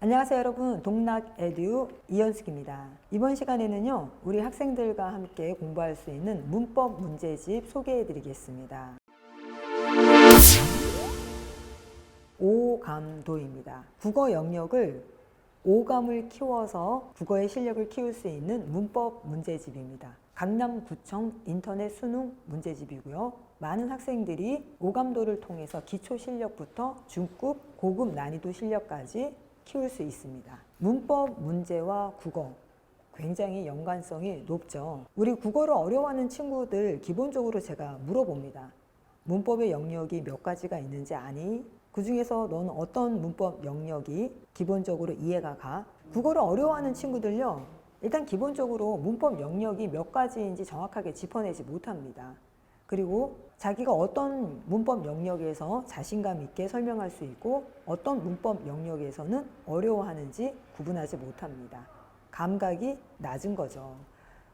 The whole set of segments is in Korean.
안녕하세요 여러분. 동락 에듀 이현숙입니다. 이번 시간에는요 우리 학생들과 함께 공부할 수 있는 문법 문제집 소개해 드리겠습니다. 오감도입니다. 국어 영역을 오감을 키워서 국어의 실력을 키울 수 있는 문법 문제집입니다. 강남구청 인터넷 수능 문제집이고요. 많은 학생들이 오감도를 통해서 기초 실력부터 중급 고급 난이도 실력까지 키울 수 있습니다. 문법 문제와 국어 굉장히 연관성이 높죠. 우리 국어를 어려워하는 친구들 기본적으로 제가 물어봅니다. 문법의 영역이 몇 가지가 있는지 아니? 그 중에서 너는 어떤 문법 영역이 기본적으로 이해가 가? 국어를 어려워하는 친구들요. 일단 기본적으로 문법 영역이 몇 가지인지 정확하게 짚어내지 못합니다. 그리고 자기가 어떤 문법 영역에서 자신감 있게 설명할 수 있고 어떤 문법 영역에서는 어려워하는지 구분하지 못합니다. 감각이 낮은 거죠.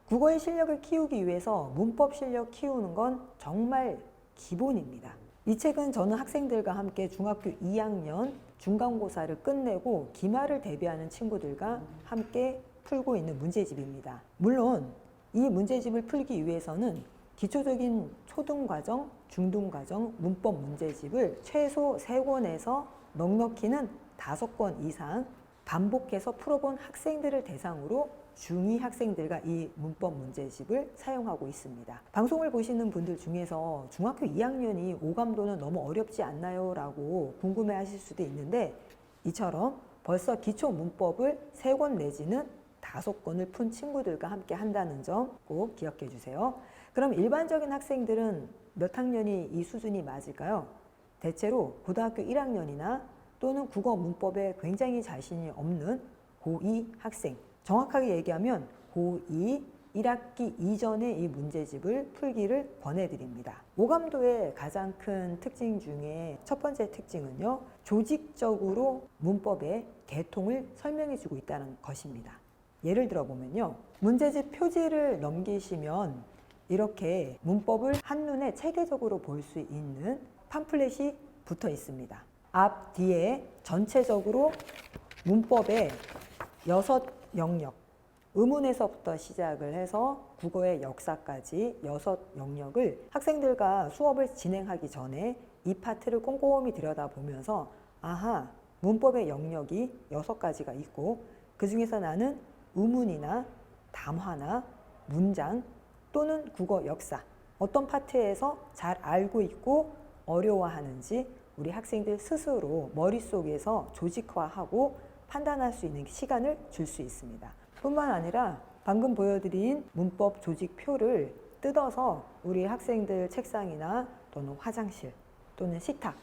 국어의 실력을 키우기 위해서 문법 실력 키우는 건 정말 기본입니다. 이 책은 저는 학생들과 함께 중학교 2학년 중간고사를 끝내고 기말을 대비하는 친구들과 함께 풀고 있는 문제집입니다. 물론 이 문제집을 풀기 위해서는 기초적인 초등과정, 중등과정 문법 문제집을 최소 세권에서 넉넉히는 다섯 권 이상 반복해서 풀어본 학생들을 대상으로 중2 학생들과 이 문법 문제집을 사용하고 있습니다. 방송을 보시는 분들 중에서 중학교 2학년이 오감도는 너무 어렵지 않나요? 라고 궁금해 하실 수도 있는데 이처럼 벌써 기초 문법을 세 권 내지는 다섯 권을 푼 친구들과 함께 한다는 점 꼭 기억해 주세요. 그럼 일반적인 학생들은 몇 학년이 이 수준이 맞을까요? 대체로 고등학교 1학년이나 또는 국어 문법에 굉장히 자신이 없는 고2 학생. 정확하게 얘기하면 고2 1학기 이전에 이 문제집을 풀기를 권해드립니다. 오감도의 가장 큰 특징 중에 첫 번째 특징은요, 조직적으로 문법의 개통을 설명해주고 있다는 것입니다. 예를 들어 보면요, 문제집 표지를 넘기시면 이렇게 문법을 한눈에 체계적으로 볼 수 있는 팜플렛이 붙어 있습니다. 앞, 뒤에 전체적으로 문법의 여섯 영역, 의문에서부터 시작을 해서 국어의 역사까지 여섯 영역을 학생들과 수업을 진행하기 전에 이 파트를 꼼꼼히 들여다보면서 아하, 문법의 영역이 여섯 가지가 있고 그 중에서 나는 의문이나 담화나 문장 또는 국어 역사 어떤 파트에서 잘 알고 있고 어려워하는지 우리 학생들 스스로 머릿속에서 조직화하고 판단할 수 있는 시간을 줄 수 있습니다. 뿐만 아니라 방금 보여드린 문법 조직표를 뜯어서 우리 학생들 책상이나 또는 화장실 또는 식탁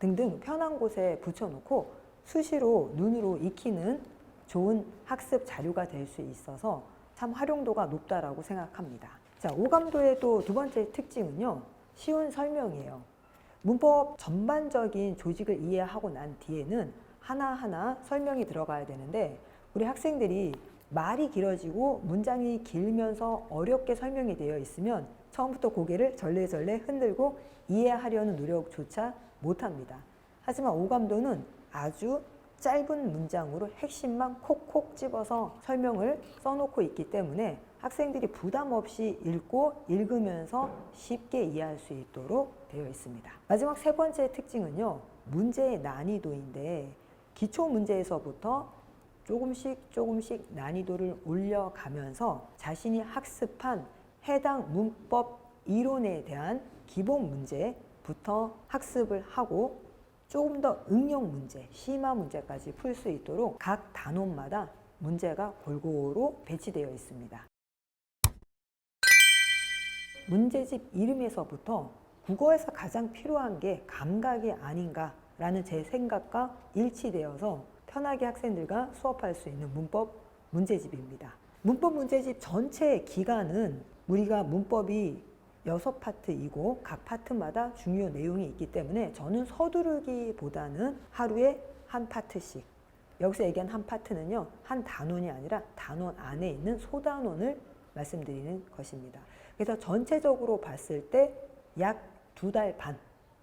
등등 편한 곳에 붙여놓고 수시로 눈으로 익히는 좋은 학습 자료가 될 수 있어서 참 활용도가 높다라고 생각합니다. 자, 오감도의 또 두 번째 특징은요. 쉬운 설명이에요. 문법 전반적인 조직을 이해하고 난 뒤에는 하나하나 설명이 들어가야 되는데 우리 학생들이 말이 길어지고 문장이 길면서 어렵게 설명이 되어 있으면 처음부터 고개를 절레절레 흔들고 이해하려는 노력조차 못합니다. 하지만 오감도는 아주 짧은 문장으로 핵심만 콕콕 집어서 설명을 써놓고 있기 때문에 학생들이 부담 없이 읽고 읽으면서 쉽게 이해할 수 있도록 되어 있습니다. 마지막 세 번째 특징은요, 문제의 난이도인데 기초 문제에서부터 조금씩 조금씩 난이도를 올려가면서 자신이 학습한 해당 문법 이론에 대한 기본 문제부터 학습을 하고 조금 더 응용 문제, 심화 문제까지 풀 수 있도록 각 단원마다 문제가 골고루 배치되어 있습니다. 문제집 이름에서부터 국어에서 가장 필요한 게 감각이 아닌가라는 제 생각과 일치되어서 편하게 학생들과 수업할 수 있는 문법 문제집입니다. 문법 문제집 전체 기간은 우리가 문법이 여섯 파트이고 각 파트마다 중요 내용이 있기 때문에 저는 서두르기보다는 하루에 한 파트씩 여기서 얘기한 한 파트는요 한 단원이 아니라 단원 안에 있는 소단원을 말씀드리는 것입니다. 그래서 전체적으로 봤을 때 약 두 달 반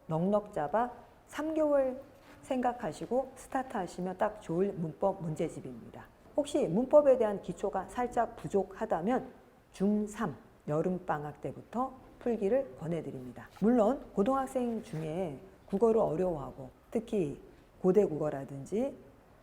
넉넉 잡아 3개월 생각하시고 스타트 하시면 딱 좋을 문법 문제집입니다. 혹시 문법에 대한 기초가 살짝 부족하다면 중3 여름방학 때부터 풀기를 권해드립니다. 물론 고등학생 중에 국어를 어려워하고 특히 고대 국어라든지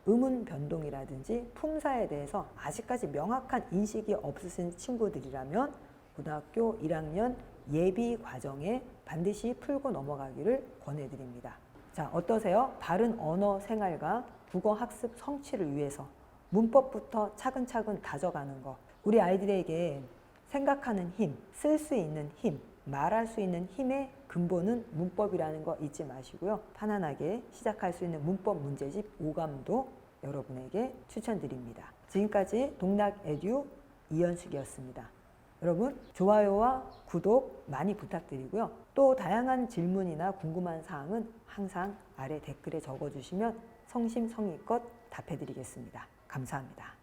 음운 변동이라든지 품사에 대해서 아직까지 명확한 인식이 없으신 친구들이라면 고등학교 1학년 예비 과정에 반드시 풀고 넘어가기를 권해드립니다. 자, 어떠세요? 바른 언어 생활과 국어 학습 성취를 위해서 문법부터 차근차근 다져가는 거. 우리 아이들에게 생각하는 힘, 쓸 수 있는 힘, 말할 수 있는 힘의 근본은 문법이라는 거 잊지 마시고요. 편안하게 시작할 수 있는 문법 문제집 5감도 여러분에게 추천드립니다. 지금까지 동락 에듀 이현숙이었습니다. 여러분 좋아요와 구독 많이 부탁드리고요. 또 다양한 질문이나 궁금한 사항은 항상 아래 댓글에 적어주시면 성심성의껏 답해드리겠습니다. 감사합니다.